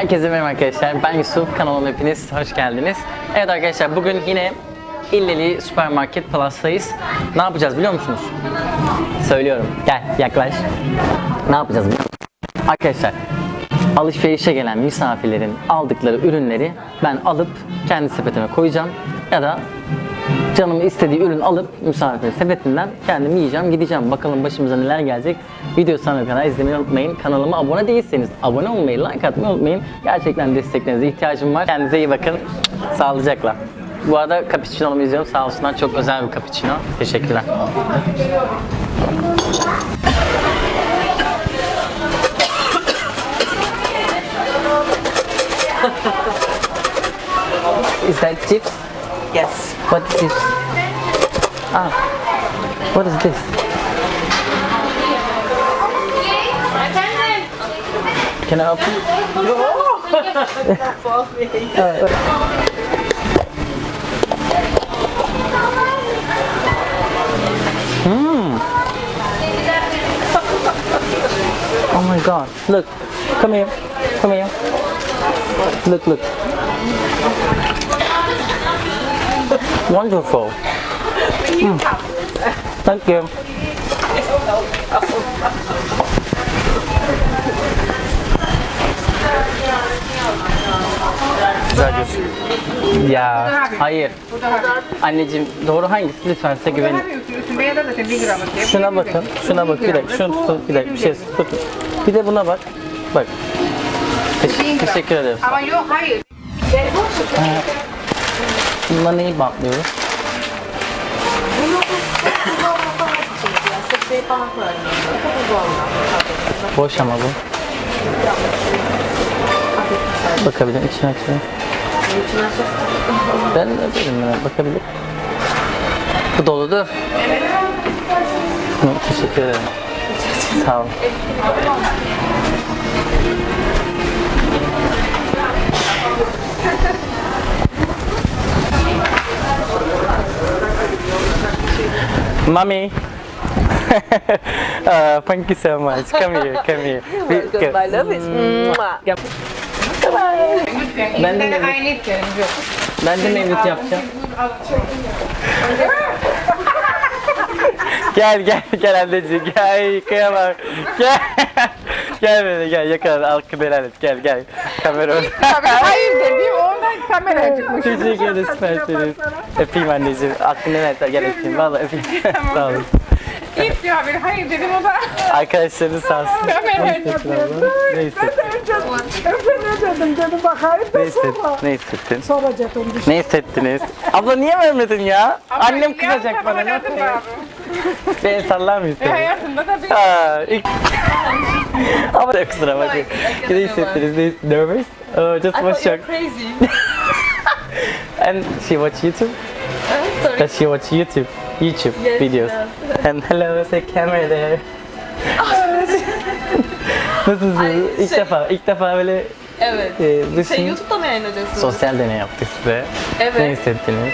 Herkese merhaba arkadaşlar. Ben Yusuf. Kanalıma hepiniz hoş geldiniz. Evet arkadaşlar bugün yine İlleli Süpermarket Plus'tayız. Ne yapacağız biliyor musunuz? Söylüyorum. Gel yaklaş. Ne yapacağız biliyor musunuz? Arkadaşlar alışverişe gelen misafirlerin aldıkları ürünleri ben alıp kendi sepetime koyacağım. Ya da canım istediği ürün alıp misafir sepetinden kendim yiyeceğim gideceğim. Bakalım başımıza neler gelecek. Video sonuna kadar izlemeyi unutmayın. Kanalıma abone değilseniz abone olmayı, like atmayı unutmayın. Gerçekten desteklerinize ihtiyacım var. Kendinize iyi bakın. Sağlıcakla. Bu arada cappuccino'mu izliyorum. Sağ olsunlar. Çok özel bir cappuccino. Teşekkürler. Is that chips? Yes. What is this? Ah, what is this? Can I help you? Oh my god. Look. Come here. Come here. Look, look. Wonderful. Mm. Thank you. Güzel. Ya hayır. Anneciğim doğru hangisi lütfen size güvenin. Üstünde da zaten 1 gramlık. diye. Şuna bakın. Şuna bak. Bir dakika. Şunu tutun. Bir dakika. Bir şey tutun. Bir de buna bak. Bak. Teş- teşekkür ederim. Ama yok hayır. Bununla neyi bantlıyoruz? Boş ama bu. Bakabilirim içine açayım. Ben de ya bakabilir. Bu doludur. Hı, Teşekkür ederim. Sağ ol. Mommy. uh, thank you so much. Come here, come here. We- Good, my love is. Mwah. Lütfen. Ben de yok. Ben de mevlüt yapacağım. Gel gel gel anneciğim gel kıyamam gel gel böyle gel yakala helal et gel gel kamera orada. Hayır dediğim ondan kameraya çıkmış. Teşekkür ederiz. Öpeyim anneciğim aklını helal et gel öpeyim valla öpeyim sağ olun. İlk diyor bir hayır dedim o da. Arkadaşlarınız sağ olsun. Kameraya Ne hissettin abla? Ne hissettin? Ben ne dedim dedim bakayım Ne da hissettin? sonra Ne hissettin? soracaktım. Ne hissettiniz? Abla niye vermedin ya? Annem kızacak bana. Ne yapayım? El sallar mıyız? tabii? Hayatımda da bir Aa, ilk... Ama da kusura bakmayın. Ne hissettiniz? Ne nervous? Oh, just was shocked. Crazy. And she watch YouTube? Sorry. Does she watch YouTube? YouTube Yes, videos. And hello, say camera there. Nasılsınız? İlk şey- defa, ilk defa böyle Evet. e, düşün- Şey YouTube'da mı yayınlayacaksınız? sosyal deney yaptık size. Evet. Ne hissettiniz?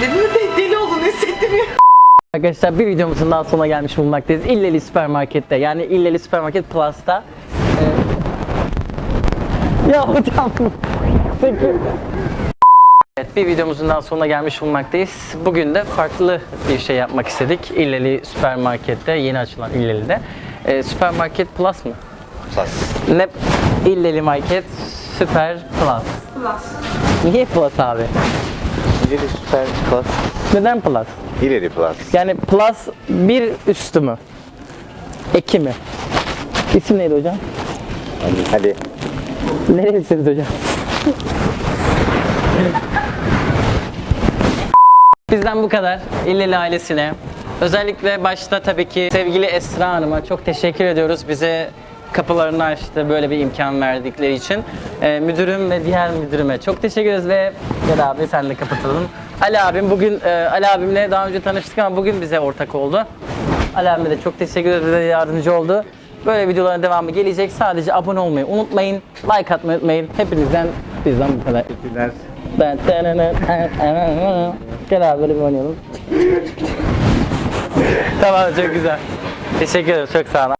Dedim mi de- deli olduğunu hissettim ya. Arkadaşlar bir videomuzun daha sonuna gelmiş bulunmaktayız. İlleli Süpermarket'te yani İlleli Süpermarket Plus'ta. Ee... Ya hocam. Sakın. Bir videomuzun daha sonuna gelmiş bulunmaktayız. Bugün de farklı bir şey yapmak istedik. İlleli Süpermarket'te yeni açılan İlleli'de. Ee, Süpermarket Plus mı? Plus. Ne? İlleli Market Süper Plus. Plus. Niye Plus abi? İleri Süper Plus. Neden Plus? İleri Plus. Yani plus bir üstü mü? Eki mi? İsim neydi hocam? Hadi. Nerelisiniz hocam? Bizden bu kadar. İlleli ailesine. Özellikle başta tabii ki sevgili Esra Hanım'a çok teşekkür ediyoruz. Bize kapılarını açtı böyle bir imkan verdikleri için. Ee, müdürüm ve diğer müdürüme çok teşekkür ederiz ve da abi sen de kapatalım. Ali abim bugün e, Ali abimle daha önce tanıştık ama bugün bize ortak oldu. Ali abime de çok teşekkür ederiz bize yardımcı oldu. Böyle videoların devamı gelecek. Sadece abone olmayı unutmayın. Like atmayı unutmayın. Hepinizden bizden bu kadar. Teşekkürler. Ben Gel abi böyle bir oynayalım. tamam çok güzel. Teşekkür ederim çok sağ olun.